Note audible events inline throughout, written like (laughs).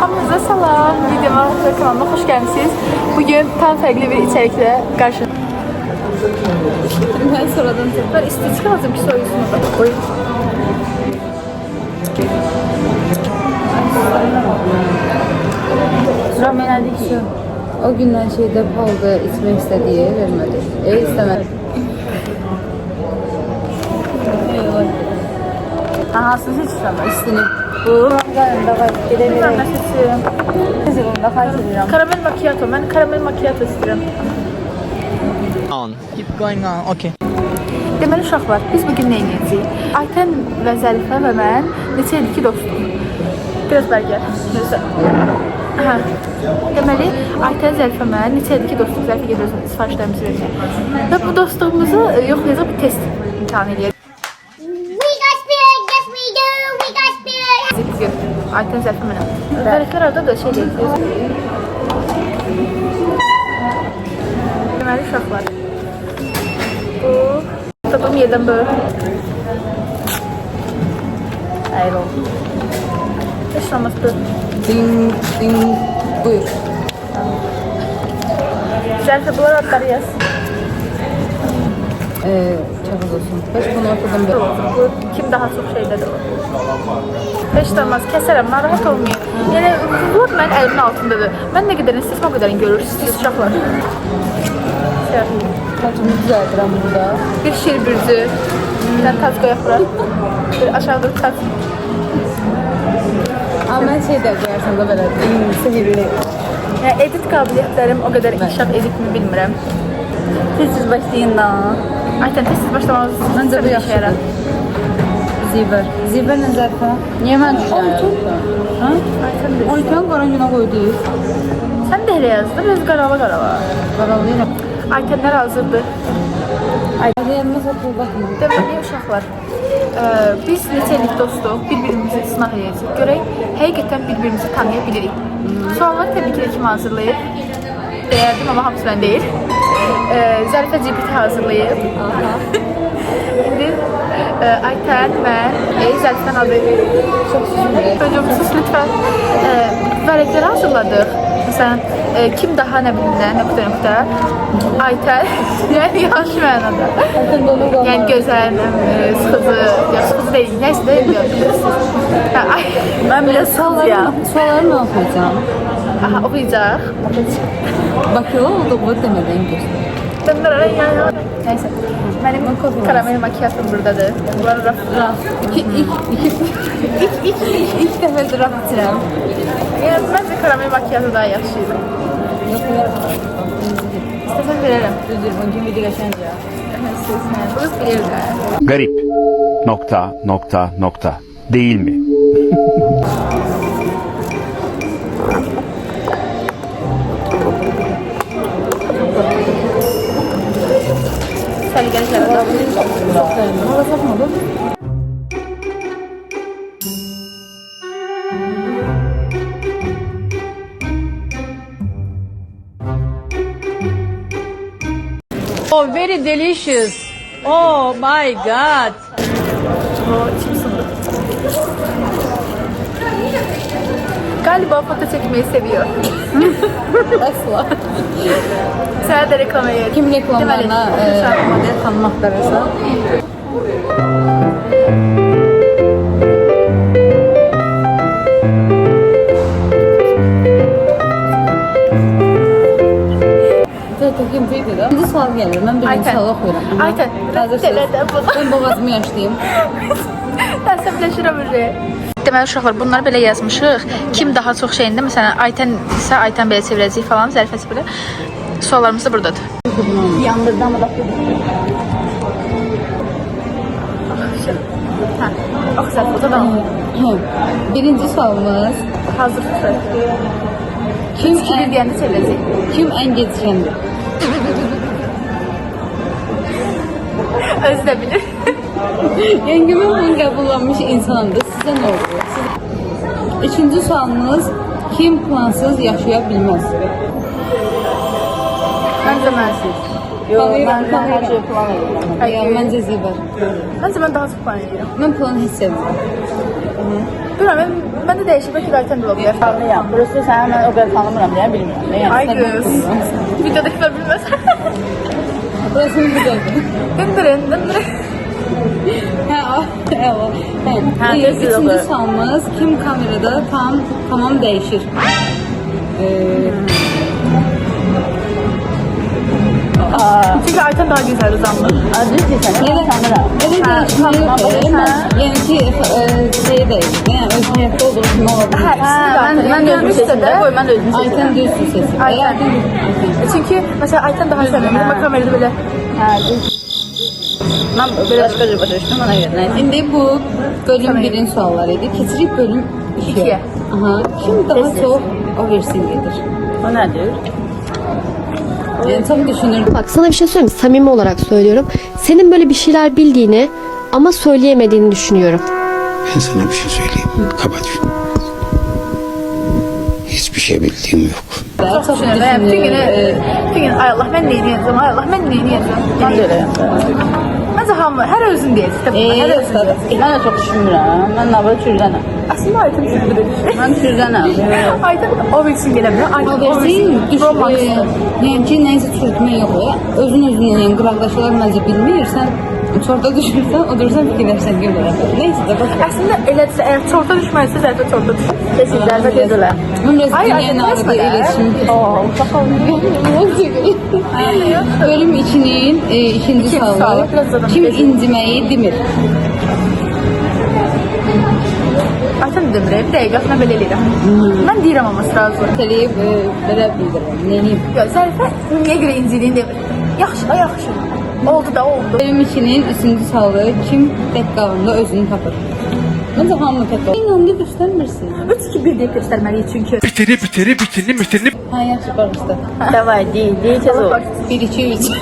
Hamınıza salam. Videoma ve kanalıma hoş gelmişsiniz. Bugün tam farklı bir içerikle karşı. Ben sonradan Ben istedik lazım ki soyusunu da koy. Rahmetlik şu. O gündən şeydə palda içmək istədiyi vermədi. E, istəmədi. Aha, siz hiç istemez. İstini. Bu. Qalında var. Ben Gedəmirik. seçiyorum. Qızılında xahiş edirəm. Karamel macchiato. Ben karamel macchiato istiyorum. on. Keep going on. Okay. Deməli uşaqlar, biz bu gün nə edəcəyik? Aytən və Zərifə və mən neçə ildir ki dostuq. Biraz. Neysə. Hə. Deməli, Aytən Zərifə mən neçə ildir ki dostuq. Zərifə gedir özünün sifarişlərimizi verəcək. Və bu dostluğumuzu e, yoxlayacaq bir test imtahan edəcək. Zərifə mənə. Zərifə arada da şey deyəcək. Deməli uşaqlar. Bu Tapım yedim böyle. Hayır oldu. Hiç olmazdı. Ding, ding. Buyur. Zərifə bunlar adları yaz. Ee, çağız olsun. Heç bunu olsun. Bu kim daha çok şeyde de olur. Heç de olmaz. Keserəm, narahat olmayın. Yəni, vlog mənim əlimin altındadır. Mən nə qədər istəsəm o qədərini görürsünüz, siz uşaqlar. Şey, Saçımı düzəldirəm burada. Bir şir bürcü. Bir tane tac qoyaq bura. Bir aşağıda bir tac. Amma mən şey də qoyarsan da belə. Ding, sehirli. Yəni, edit qabiliyyətlərim o qədər inkişaf edibmi bilmirəm. Tez-tez başlayın da. Aytən tez-tez başlamamız Məncə bu yaxşıdır. Zibər. Zibərlə zərfə. Niyə mən düşürəm? Ha? Aytən də. 12 qaran günə qoyduk. Sən də elə yazdın, biraz qarava-qarava. Qaralayıram. Aytənlər hazırdır. Ayağıma satıl baxma. Deməli uşaqlar, ə, biz neçə illik dostuq, bir-birimizi sınaq edəcəyik. Görək, həqiqətən bir-birimizi tanıya bilirik. Sualları təbii ki də kim hazırlayıb? Deyərdim, amma hamısı mən deyil. Ə, Zərifə GPT hazırlayıb. İndi ə, Aytən, mən, ey Zərifən adı. Çox şükür. Çocuğumsuz lütfən ə, vərəqləri hazırladıq. Məsələn, ə, kim daha nə bilim nə, nöqtə-nöqtə. Aytən, (laughs) yəni yaxşı mənada. Yəni gözəl, ə, sıxıcı, ya sıxıcı deyil. Hə, ay, mən belə sal ya. Sualları nə oxuyacağım? Aha, oxuyacaq. Bakılı olduğumu demədən göstər. Döndür ya ya. Nəysə. Mənim karamel makiyatım buradadır. Bunlar raf. Raf. İki, ilk, iki, ilk, ilk, ilk, ilk dəfədir raf içirəm. Yəni məncə karamel makiyatı daha yaxşı idi. İstəsən verərəm. Düzdür, bugün video qəşəngdir ya. Siz, bu bilir. Garip. Nokta, nokta, nokta. Değil mi? (laughs) Oh, very delicious. Oh my God. Galiba foto çekmeyi seviyor. (laughs) Əsla. Sənə də reklam edir. Kim reklamlarına e, model tanımaq darasa. Təkim deyildi də. İkinci sual gəlir. Mən birinci Aytən. sualı oxuyuram. Aytən, Hazırsınız. Ben boğazımı yaşlayayım. Əsəbləşirəm ürəyə. Deməli uşaqlar, bunları belə yazmışıq. Kim daha çox şeyində, məsələn, Aytən isə Aytən belə çevirəcək falan, Zərifəsi belə. Suallarımız da buradadır. Yandırdı ama da Hə. Oxu Zərifə, o da mı? Birinci sualımız. Hazır tutur. Kim Kim bir en, deyəndə çevirəcək. kim en gecikəndir? Özü də bilir. (laughs) Yengemin bunu qəbullanmış insandır. Sizə nə olur? Siz... Üçüncü sualımız. Kim plansız yaşaya bilməz? Məncə mən. Yox, mən, mən hər şey plan edirəm. Yox, məncə zibər. Məncə mən daha çox plan edirəm. Mən planı heç sevmirəm. Bilmirəm, mən, də dəyişib də Aytən də ola bilər. Tanıyam. Burası səni mən o qədər tanımıram deyə bilmirəm. Yəni, Ay bilmirsən. Videodakiler bilməz. Burası bir gözü. Döndürün, Hə. Hə, Ee, tez-tez Üçüncü olur. sualımız kim kamerada tam tamam değişir? Ee, Çünki Aytən daha gözəl uzandı. Adı sen evet, tanırım. Evet, Ha, değişmeli tamam, yok. tamam. Yani ki, e, şey değil. Yani öz hayatta olduğu için olabilir. İkisi də ben de özüm seçim. də. Koy, ben de özüm seçim. Ayten düz seçim. Ayten. Ayten. Çünki məsələn Aytən daha səmimi, amma kamerada belə Ha, düz. Ben böyle başka bir başa düştüm ona göre. Neyse. Şimdi bu bölüm birin sualları idi. Keçirik bölüm ikiye. Aha. Kim daha çok o versingedir? O nedir? Yani çok düşünür. Bak sana bir şey söyleyeyim mi? Samimi olarak söylüyorum. Senin böyle bir şeyler bildiğini ama söyleyemediğini düşünüyorum. Ben sana bir şey söyleyeyim. Kapat şunu. Hiçbir şey bildiğim yok. Çok düşünürüm. Yəni bütün günü, Ee, bütün gün ay Allah mən nə edəcəm, ay Allah mən nə edəcəm. Ben de öyle yapıyorum. Məncə hamı hər özün deyir. Tabii, hər Ee, özün deyir. ben de çok düşünmürəm. Ben böyle türdenim. Əslində Aytən üçün bir Ben türdenim. (laughs) Aytən o bilsin gələ bilər. Aytən o düş, Romansdır. e, yani ki neyse çürütme yok ya. Özün özüne yani qıraqdaşlar məncə bilmir. Sən Çorta düşürsen oturursan fikirleşen gibi Neyse de bakalım. Əslində elədirsə, əgər e, çorta düşməlisiniz, əlbəttə çorta düşün. Kesin dərzə dedilər. Bunun resmini yeni aldığı iletişim. (laughs) Bölüm 2'nin e, ikinci sağlığı. Kim incimeyi demir. Aytən demirəm, bir dəqiqə mən belə eləyirəm. Hmm. Mən deyirəm amma sırası. Səliyib, e, belə bildirəm, neyim? Yox, Zərifə ümumiyə görə inciliyin demir. Yaxşı, yaxşı. Oldu da oldu. Benim içinin üçüncü salı kim tek qalanda özünü tapır. Ne zaman mı tek qalanda? İnandı göstermirsin. 3-2-1 deyip göstermeliyiz çünkü. Bitiri bitiri bitirini bitirini. Ha yaxşı bağışla. Davay değil diyeceğiz o. 1-2-3.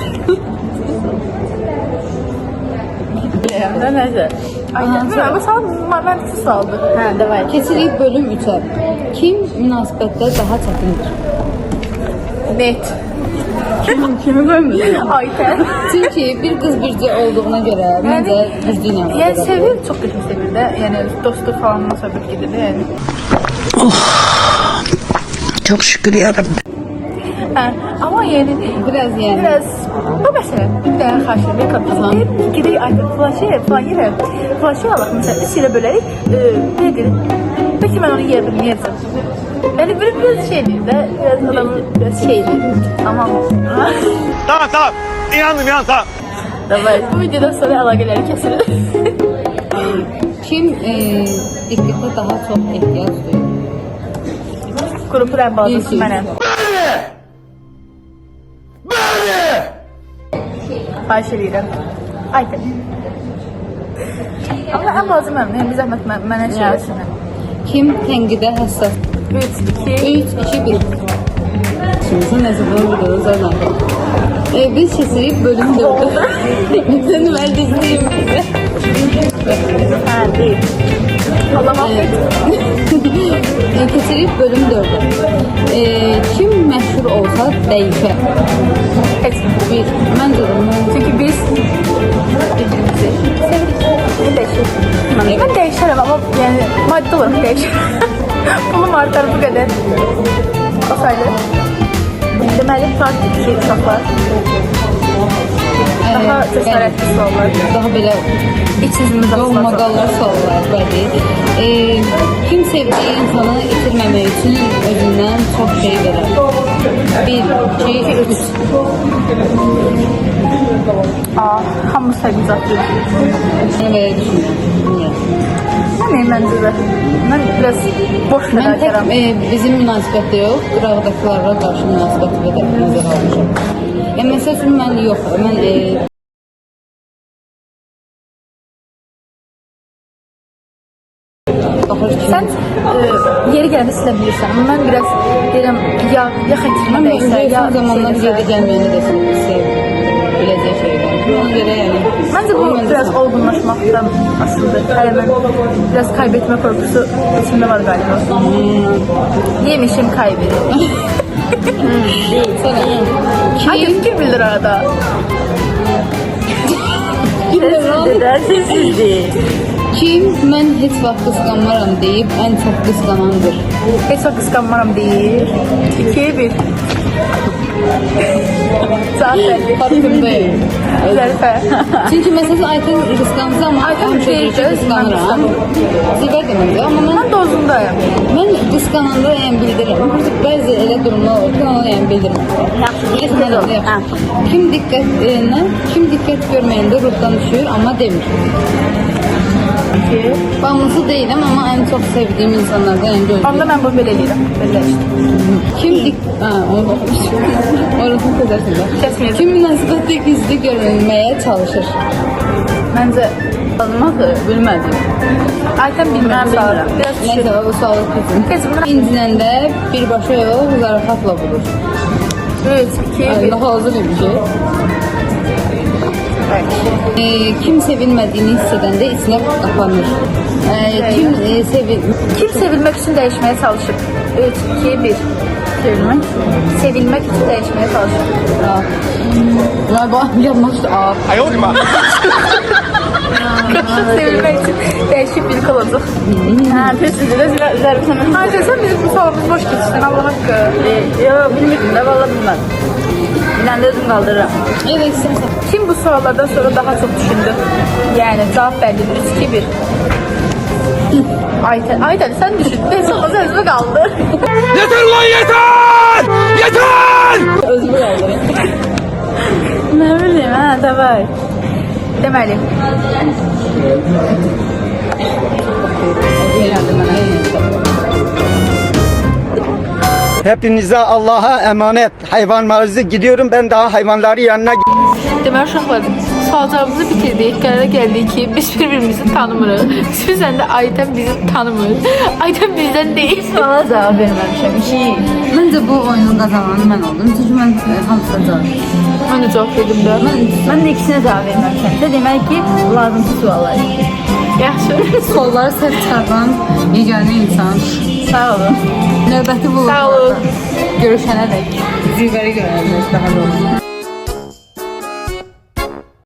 Neyse. Aynen. Bu sal, mən iki saldı. Hə, davay. Keçirik bölüm 3-ə. Kim münasibətdə daha çətindir? Net. Kimi qoymuyor? Aytən. Çünki bir qız bircə olduğuna görə məncə düzdüylə Yəni əlaqədar. sevir, çox qəşəng sevir də. Yəni dostluq falan söhbət gedir də. Yəni. Çok şükür yarabbim. Hə, amma yəni Biraz yəni. biraz bu məsələ bir dənə xahiş edirəm qapıdan. Gidirik Aytən falan şey, falan yerə. Falan şey alaq məsələn, üç ilə bölərik. E, belə Peki mən onu yerdim, yerdim. Yəni bir biraz şeydir də, biraz adamın biraz şeydir. Tamam. Tamam tamam. İnandım inandım tamam. Davay. Bu videodan sonra əlaqələri kəsilir. Kim e, diqqətə daha çox ehtiyac duyur? Qrupun ən bazısı mənəm. Xahiş edirəm. Aytən. Amma ən bazı mənəm. Yəni bir zəhmət mən, mənə şey eləsin. Kim tənqidə həssas? 3, 2, 3, 2, 1. Şimdi sen neyse bunu biliyoruz oradan. E, biz keçirik bölüm 4'ü. Sen mühendisliğim bize. hə, deyil. Allah affet. (laughs) E, keçirik bölüm 4'ü. E, kim məşhur olsa dəyişər? Heç. Bir, məncə də Çünki biz birbirimizi sevirik. Mən dəyişərəm amma yəni maddi olaraq dəyişərəm. Pulum (laughs) artar bu qədər. O sayılır. Deməli, praktik iki uşaqlar. Daha Evet, cəsarətli suallar. Daha belə İç yüzümüz Yol asılacaq. maqallar suallar bəli. E, kim sevdiyi insanı itirməmək üçün özündən çox şey verər? 1, 2, 3. Aa, hamı sevgi zatdır. Bunu belə düşünürəm. Niyə? Yəni məncə də. Mən biraz boş Mən tək e, bizim münasibətdə yox, qıraqdakılara qarşı münasibətdə də nəzərə almışam. Məsəl üçün mən yox, mən e, yeri bilirsən, amma mən biraz deyirəm ya ya xətrimə mən dəysə, ya zamanlar geri gəlməyəni də sev, biləcək şeylər. Ona görə yəni. Məncə bu biraz olgunlaşmaqdan asılıdır. Hələ mən biraz kaybetmə korkusu içimdə var galiba. Yemişim kaybı. (laughs) Kim, kim bilir arada? kim, heç vaxt qısqanmaram deyib ən çox qısqanandır. Heç vaxt qısqanmaram deyir. 2'ye 1. Zərifə. Çünki məsələn Aytən qısqansa amma Aytən Aytən deyir deyir ki, qısqanıram. Zibər demədi amma mən Mən dozundayım. mən qısqananda yəni bildirirəm. Bəzi elə durumlar olur onu yəni bildirmirəm. Yaxşı, Kim diqqətinə, kim diqqət görməyəndə ruhdan düşür, amma demir. Bağımlısı deyiləm, amma ən çox sevdiyim insanlardan yəni gözləyirəm. Onda mən bunu. Belə işte. Kim dik... Ha, onu (laughs) Orasını sözərsində. Kəsməyəcəm. Kim münasibətdə gizli görünməyə çalışır? Məncə Tanımadı, bilmədim. Aytən bilmirəm. Biraz düşür. Nəysə, bu sualı kesin. Kesin. İncinəndə birbaşa yox, zarafatla. 3, 2, 1. Yani daha hazır bir şey. Ee, kim sevilmediğini hissedende içine kapanır. Ee, kim e, sevil... Kim sevilmek için değişmeye çalışır? 3, 2, 1. Sevilmek? Sevilmek için değişmeye çalışır. Aa. Bak yanlış. Aa. (laughs) Sevilmek için değişik bir olacak. Ha, kesinlikle de zərbi sana. Hayır, sen bizim bu sorumuz boş geçtin. Allah hakkı. Yok, bilmirdim de valla bilmem. Bilen de özüm kaldırırım. Evet sen Kim bu sorulardan sonra daha çok düşündü? Yani cevap bellidir. 3, 2, 1. Ayten, Ayten sen düşün. Ben sonra sözümü kaldı. Yeter lan yeter! Yeter! özümü kaldırayım. ne bileyim ha tabii. Demeli. Hepinize Allah'a emanet. Hayvanlarınızı gidiyorum ben daha hayvanları yanına Deməli uşaqlar, suallarımızı bitirdik. Qərara gəldik ki, biz bir-birimizi tanımırıq. Xüsusən də Aytən bizi tanımır. Aytən bizdən deyil. Suala cevap vermemişim. İki. Bence bu oyunun kazananı ben oldum. Çünkü ben e, hamısına cevap verdim. Mən də cavab verdim də. Ben, ben de ikisine cevap vermemişim. Demek ki lazımsız suallar. Yaxşı. Solları səhv çıxardan yeganə insan. Sağ olun. Növbəti bu Sağ olun. görüşənə dək. Zivəri görənlər daha doğrusu.